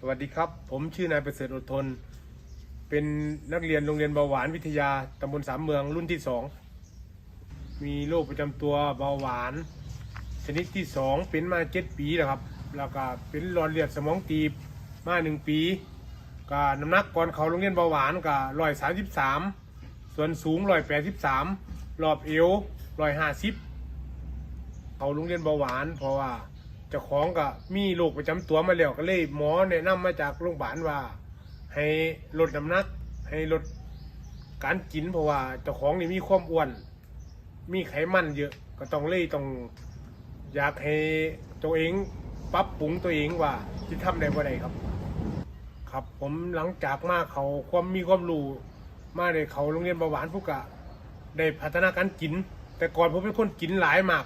สวัสดีครับ ผมชื่อนายประเสริฐอดทน เป็นนักเรียนโรงเรียนเบาหวานวิทยาตำบลสามเมืองรุ่นที่สองมีโรคประจำตัวเบาหวาน ชนิดที่สองเป็นมาเจ็ดปีแล้วครับ แล้วก็เป็นหลอดเลือดสมองตีบมาหนึ่งปีก็น้ำหนักก่อนเขาโรงเรียนเบาหวานก็ร้อยสามสิบสามส่วนสูงร้อยแปดสิบสามรอบเอวร้อยห้าสิบเขาโรงเรียนเบาหวาน เพราะว่า เจ้าของก็มีโรคประจำตัวมาแล้วก็เลยหมอแนะนำมาจากโรงพยาบาลว่า ให้ลดน้ำหนัก ให้ลดการกินเพราะว่าเจ้าของนี่มีความอ้วน มีไขมันเยอะก็ต้องเลยต้องอยากให้ตัวเองปรับปรุงตัวเองว่าจะทำได้บ่ได้ครับ ครับผมหลังจากมาเขาความมีความรู้มาในเขาโรงเรียนเบาหวานพวกกะได้พัฒนาการกิน แต่ก่อนผมเป็นคนกินหลายมาก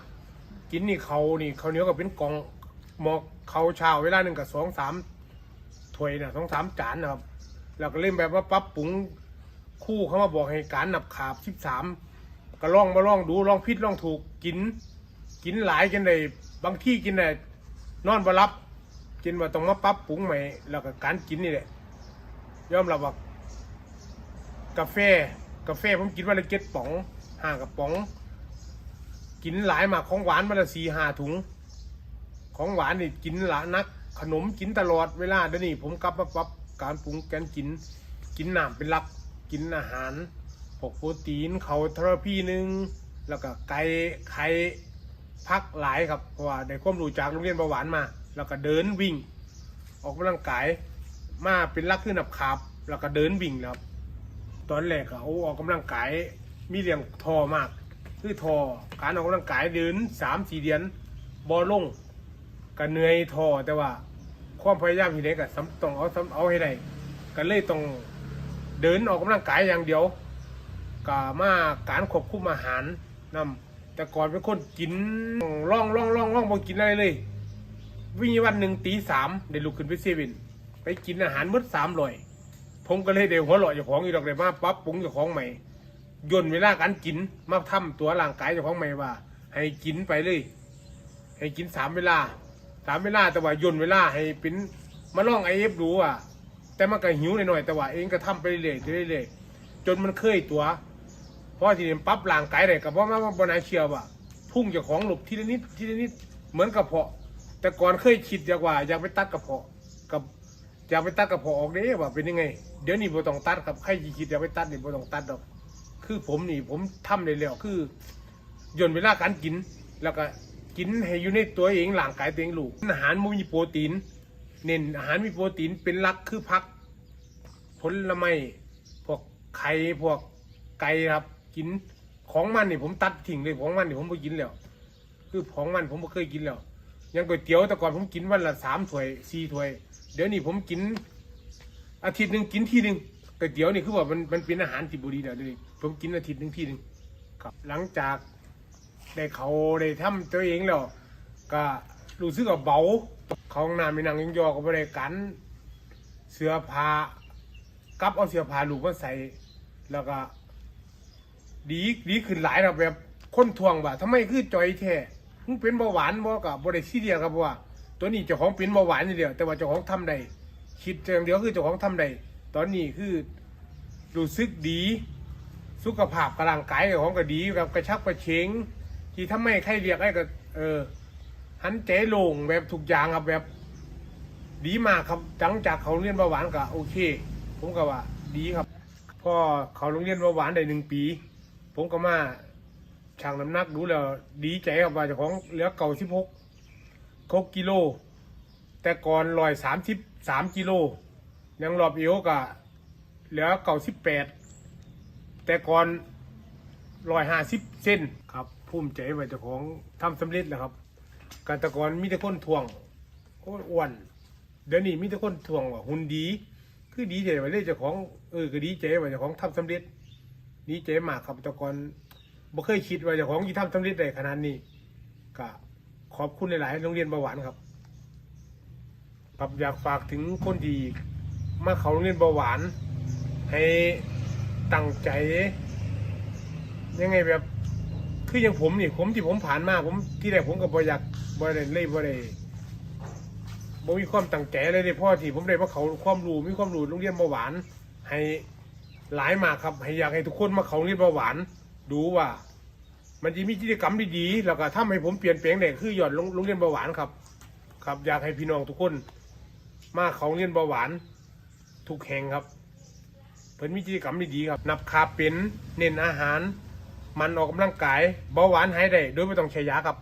กินนี่เขานี่เขาเหนียวกับเป็นกองหมอกเขาช้าเวลาหนึ่งกับสองสามถ้วยนะสองสามจานนะครับเราก็เล่นแบบว่าปรับปรุงคู่เขามาบอกให้การนับขาบสิบสามก็ลองมาลองดูลองพิษลองถูกกิน กินหลายกันเลยบางที่กินได้นอนบ่รับ กินว่าต้องมาปรับปรุงใหม่แล้วก็การกินนี่แหละยอมรับว่ากาแฟกาแฟผมกินวันละเจ็ดป๋องห้ากระป๋อง กินหลายมากของหวานมาละสี่ห้าถุง ของหวานนี่กินหลายนัก ขนมกินตลอดเวลาเดี๋ยวนี้ผมกลับมาปรับการปรุงแการกิน กินน้ำเป็นหลัก กินอาหารพวกโปรตีนเขาเทอราพีหนึ่งแล้วก็ไก่ไข่พักหลายครับเพราะว่าได้ความรู้จากโรงเรียนประหวานมา แล้วก็เดินวิ่ง ออกกำลังกายมาเป็นหลักขึ้นอับขาบแล้วก็เดินวิ่งครับ ตอนแรกอะโอ้ออกกำลังกายมีเรียงทอมาก คือทอการออกกำลังกายเดินสามสี่เดือนบอลงก็เหนื่อยทอแต่ว่าความพยายามที่ไหนก็ต้องเอาสำเอาให้ได้ก็เลยต้องเดินออกกำลังกายอย่างเดียวก็มาการควบคุมอาหารนำแต่ก่อนเป็นคนกินร่องร่องร่องร่องบ่กินอะไรเลย วิ่งวันหนึ่งตีสามได้ลุกขึ้นไปเซเว่นไปกินอาหารมื้อสามร้อยผมก็เลยเดี๋ยวหัวเราะเจ้าของอีกดอกเลยมาปรับปรุงเจ้าของใหม่ ย่นเวลาการกินมาทำตัวร่างกายเจ้าของใหม่ว่า ให้กินไปเลย ให้กินสามเวลาสามเวลาแต่ว่าย่นเวลาให้เป็นมาลองไอเอฟดูอะแต่มันก็หิวหน่อยๆแต่ว่าเองก็ทำไปเรื่อยๆเรื่อยๆจนมันเคยตัวเพราะทีนี้ปรับร่างกายได้กับว่ามาบนายเชียวว่าพุ่งจ้าของหลบทีละนิดทีละนิดเหมือนกระเพาะ แต่ก่อนเคยคิดอยากว่าอยากไปตัดกระเพาะกับอยากไปตัดกระเพาะออกเด้ว่าเป็นยังไง เดี๋ยวนี้บ่ต้องตัดครับใครคิดอยากไปตัดนี่บ่ต้องตัดดอก คือผมนี่ผมทำได้แล้วคือย่นเวลาการกิน แล้วก็กินให้อยู่ในตัวเองร่างกายตัวเองลูกอาหารมันมีโปรตีน เน้นอาหารมีโปรตีนเป็นหลักคือพักผลไม้พวกไข่พวกไก่ครับกินของมันนี่ผมตัดทิ้งเลยของมันนี่ผมไม่กินแล้ว คือของมันผมไม่เคยกินแล้วยังก๋วยเตี๋ยวแต่ก่อนผมกินวันละสามถ้วยสี่ถ้วย เดี๋ยวนี้ผมกิน อาทิตย์หนึ่งกินทีหนึ่ง ก๋วยเตี๋ยวนี่คือว่ามันมันเป็นอาหารที่บุรีแล้วเดี๋ยวนี้ผมกินอาทิตย์หนึ่งทีหนึ่งครับ หลังจากได้เขาได้ทำตัวเองแล้วก็รู้สึกว่าเบาเขาห้องน้ำมีนางยังยอก็บริการเสื้อผ้ากับเอาเสื้อผ้าลูกมาใส่ แล้วก็ ดีดีขึ้นหลายนะแบบคนทวงว่าทำไมคือจอยแท้มึงเป็นเบาหวานบ่กับบริซีเดียครับเพราะว่า ตัวนี้เจ้าของเป็นเบาหวานอย่างเดียวแต่ว่าเจ้าของทำได้คิดอย่างเดียวคือเจ้าของทำได้ ตอนนี้คือรู้สึกดี สุขภาพกำลังกายของก็ดีแบบกระชับกระเฉงที่ทำให้ใครเรียกไอ้ก็ เออหันใจโล่งแบบทุกอย่างครับแบบ ดีมากครับหลังจากเขาเรียนเบาหวานก็โอเค ผมก็ว่า ดีครับพอเขาโรงเรียนเบาหวานได้หนึ่งปี ผมก็มาชั่งน้ำหนักดูแล้วดีใจครับว่าเจ้าของเหลือเก่าสิบหกคกกิโล แต่ก่อนลอยสามสิบสามกิโล ยังรอบเอวก็เหลือเก่าสิบแปดแต่ก่อนร้อยห้าสิบเส้นครับภูมิใจว่าเจ้าของทำสำเร็จแล้วครับการตะกอนมีแต่คนทวงโอ้ยอ้วนเดี๋ยวนี้มีแต่คนทวงว่าหุ่นดี คือดีใจไว่าเลยเจ้าของเออก็ดีใจไว่าเจ้าของทำสำเร็จดีใจมากครับตะกอนบ่เคยคิดว่าเจ้าของจะทำสำเร็จได้ขนาดนี้ก็ขอบคุณหลาย ๆ โรงเรียนเบาหวานครับครับอยากฝากถึงคนที่ มาเขาโรงเรียนเบาหวาน ให้ตั้งใจ ยังไงแบบ คืออย่างผมนี่ผมที่ผมผ่านมาผมที่แรกผมก็บ่อยากบ่ได้เล่บ่ได้บ่มีความตั้งใจเลยเด้พ่อที่ผมได้มาเขาความรู้มีความรู้โรงเรียนเบาหวาน ให้หลายมากครับ ให้อยากให้ทุกคนมาเขาโรงเรียนเบาหวาน ดูว่า มันจะมีกิจกรรมดีๆแล้วก็ทำให้ผมเปลี่ยนแปลงได้คือหย่อดโรงโรงเรียนเบาหวานครับ ครับ อยากให้พี่น้องทุกคน มาเขาโรงเรียนเบาหวาน ทุกแห่งครับ เพิ่นมีกิจกรรมดีๆครับ นับคาเป็นเน้นอาหาร มันออกกำลังกายเบาหวานหายได้โดยไม่ต้องใช้ยาครับ